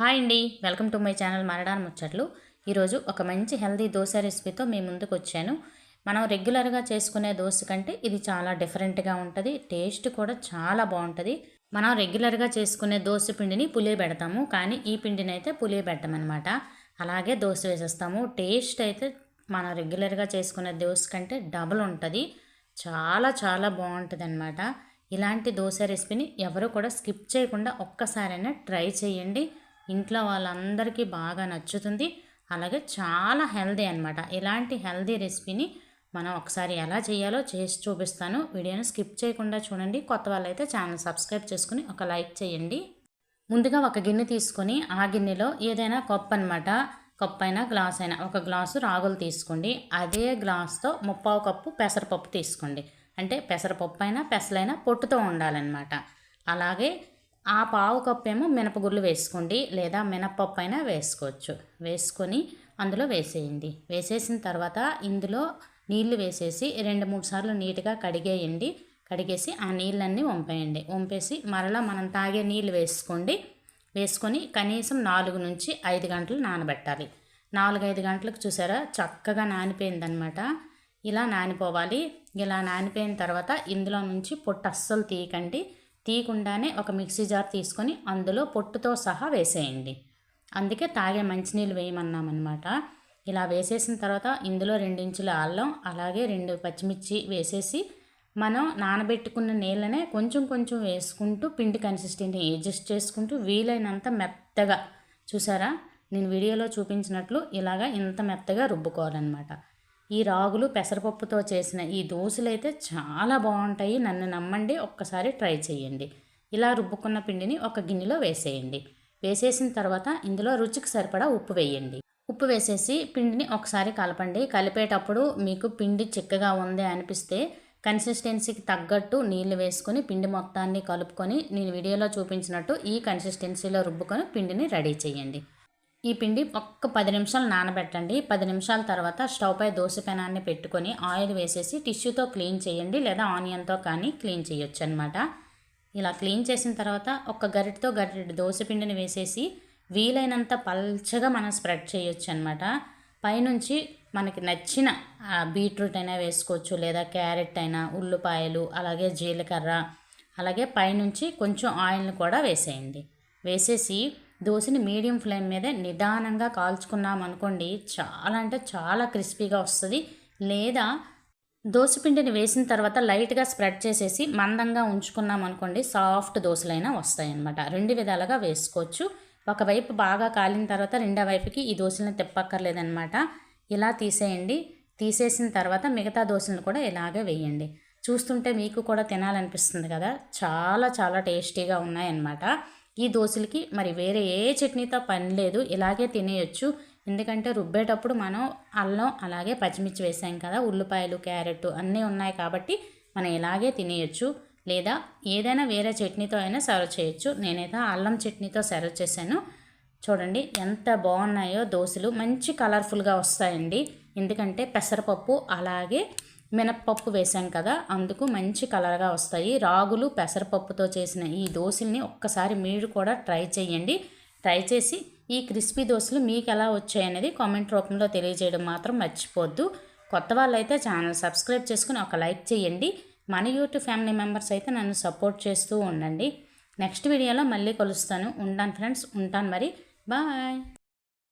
Hi అండి. Welcome to my channel మరడాన్ ముచ్చట్లు. ఈరోజు ఒక మంచి హెల్దీ దోశ రెసిపీతో మీ ముందుకు వచ్చాను. మనం రెగ్యులర్గా చేసుకునే దోశ కంటే ఇది చాలా డిఫరెంట్గా ఉంటుంది. టేస్ట్ కూడా చాలా బాగుంటుంది. మనం రెగ్యులర్గా చేసుకునే దోశ పిండిని పులియబెడతాము కానీ ఈ పిండిని అయితే పులియబెట్టమన్నమాట అలాగే దోశ వేసేస్తాము. టేస్ట్ అయితే మనం రెగ్యులర్గా చేసుకునే దోశ కంటే డబుల్ ఉంటుంది. చాలా చాలా బాగుంటుంది అనమాట ఇలాంటి దోశ రెసిపీని ఎవరు కూడా స్కిప్ చేయకుండా ఒక్కసారైనా ట్రై చేయండి. ఇంట్లో వాళ్ళందరికీ బాగా నచ్చుతుంది. అలాగే చాలా హెల్దీ అనమాట ఇలాంటి హెల్దీ రెసిపీని మనం ఒకసారి ఎలా చేయాలో చేసి చూపిస్తాను. వీడియోని స్కిప్ చేయకుండా చూడండి. కొత్త వాళ్ళైతే ఛానల్ సబ్స్క్రైబ్ చేసుకుని ఒక లైక్ చేయండి. ముందుగా ఒక గిన్నె తీసుకొని ఆ గిన్నెలో ఏదైనా కప్పు అనమాట కప్పు అయినా గ్లాస్ అయినా ఒక గ్లాసు రాగులు తీసుకోండి. అదే గ్లాస్తో ముప్పావు కప్పు పెసరపప్పు తీసుకోండి. అంటే పెసరపప్పు అయినా పెసలైనా పొట్టుతో ఉండాలన్నమాట. అలాగే ఆ పావు కప్పు ఏమో మినపగుళ్ళు వేసుకోండి లేదా మినపప్పు అయినా వేసుకోవచ్చు. వేసుకొని అందులో వేసేయండి. వేసేసిన తర్వాత ఇందులో నీళ్ళు వేసేసి రెండు మూడు సార్లు నీట్గా కడిగేయండి. కడిగేసి ఆ నీళ్ళన్నీ వంపేయండి. వంపేసి మరలా మనం తాగే నీళ్ళు వేసుకోండి. వేసుకొని కనీసం నాలుగు నుంచి ఐదు గంటలు నానబెట్టాలి. నాలుగైదు గంటలకు చూసారా? చక్కగా నానిపోయిందనమాట ఇలా నానిపోవాలి. ఇలా నానిపోయిన తర్వాత ఇందులో నుంచి పొట్టు అస్సలు తీయకండి. తీయకుండానే ఒక మిక్సీ జార్ తీసుకొని అందులో పొట్టుతో సహా వేసేయండి. అందుకే తాగే మంచినీళ్ళు వేయమన్నామన్నమాట. ఇలా వేసేసిన తర్వాత ఇందులో రెండించుల అల్లం అలాగే రెండు పచ్చిమిర్చి వేసేసి మనం నానబెట్టుకున్న నీళ్ళనే కొంచెం కొంచెం వేసుకుంటూ పిండి కన్సిస్టెంట్ అడ్జస్ట్ చేసుకుంటూ వీలైనంత మెత్తగా చూసారా? నేను వీడియోలో చూపించినట్లు ఇలాగా ఇంత మెత్తగా రుబ్బుకోవాలన్నమాట. ఈ రాగులు పెసరపప్పుతో చేసిన ఈ దోశలు అయితే చాలా బాగుంటాయి. నన్ను నమ్మండి ఒక్కసారి ట్రై చేయండి. ఇలా రుబ్బుకున్న పిండిని ఒక గిన్నెలో వేసేయండి. వేసేసిన తర్వాత ఇందులో రుచికి సరిపడా ఉప్పు వేయండి. ఉప్పు వేసేసి పిండిని ఒకసారి కలపండి. కలిపేటప్పుడు మీకు పిండి చిక్కగా ఉంది అనిపిస్తే కన్సిస్టెన్సీకి తగ్గట్టు నీళ్ళు వేసుకొని పిండి మొత్తాన్ని కలుపుకొని నేను వీడియోలో చూపించినట్టు ఈ కన్సిస్టెన్సీలో రుబ్బుకొని పిండిని రెడీ చేయండి. ఈ పిండి ఒక్క పది నిమిషాలు నానబెట్టండి. పది నిమిషాల తర్వాత స్టవ్ పై దోశ పెనాన్ని పెట్టుకొని ఆయిల్ వేసేసి టిష్యూతో క్లీన్ చేయండి లేదా ఆనియన్తో కానీ క్లీన్ చేయొచ్చు అనమాట ఇలా క్లీన్ చేసిన తర్వాత ఒక్క గరిటతో గరిటె దోశ పిండిని వేసేసి వీలైనంత పల్చగా మనం స్ప్రెడ్ చేయొచ్చు అనమాట పైనుంచి మనకి నచ్చిన బీట్రూట్ అయినా వేసుకోవచ్చు లేదా క్యారెట్ అయినా ఉల్లిపాయలు అలాగే జీలకర్ర అలాగే పైనుంచి కొంచెం ఆయిల్ని కూడా వేసేయండి. వేసేసి దోశని మీడియం ఫ్లేమ్ మీద నిదానంగా కాల్చుకున్నాం అనుకోండి చాలా అంటే చాలా క్రిస్పీగా వస్తుంది. లేదా పిండిని వేసిన తర్వాత లైట్గా స్ప్రెడ్ చేసేసి మందంగా ఉంచుకున్నాం అనుకోండి సాఫ్ట్ దోశలైనా వస్తాయన్నమాట. రెండు విధాలుగా వేసుకోవచ్చు. ఒకవైపు బాగా కాలిన తర్వాత రెండో వైపుకి ఈ దోశలను తిప్పక్కర్లేదనమాట ఇలా తీసేయండి. తీసేసిన తర్వాత మిగతా దోశలను కూడా ఇలాగే వేయండి. చూస్తుంటే మీకు కూడా తినాలనిపిస్తుంది కదా. చాలా చాలా టేస్టీగా ఉన్నాయన్నమాట. ఈ దోశలకి మరి వేరే ఏ చట్నీతో పని లేదు ఇలాగే తినేయచ్చు. ఎందుకంటే రుబ్బేటప్పుడు మనం అల్లం అలాగే పచ్చిమిర్చి వేసాం కదా ఉల్లిపాయలు క్యారెట్ అన్నీ ఉన్నాయి కాబట్టి మనం ఇలాగే తినేయచ్చు. లేదా ఏదైనా వేరే చట్నీతో అయినా సర్వ్ చేయొచ్చు. నేనైతే అల్లం చట్నీతో సర్వ్ చేశాను. చూడండి ఎంత బాగున్నాయో దోశలు. మంచి కలర్ఫుల్గా వస్తాయండి. ఎందుకంటే పెసరపప్పు అలాగే మినప్పప్పు వేసాం కదా అందుకు మంచి కలర్గా వస్తాయి. రాగులు పెసరపప్పుతో చేసిన ఈ దోశల్ని ఒక్కసారి మీరు కూడా ట్రై చేయండి. ట్రై చేసి ఈ క్రిస్పీ దోశలు మీకు ఎలా వచ్చాయనేది కామెంట్ రూపంలో తెలియజేయడం మాత్రం మర్చిపోద్దు. కొత్త వాళ్ళైతే ఛానల్ సబ్స్క్రైబ్ చేసుకుని ఒక లైక్ చేయండి. మన యూట్యూబ్ ఫ్యామిలీ మెంబర్స్ అయితే నన్ను సపోర్ట్ చేస్తూ ఉండండి. నెక్స్ట్ వీడియోలో మళ్ళీ కలుస్తాను. ఉంటాను ఫ్రెండ్స్ ఉంటాను మరి. బాయ్!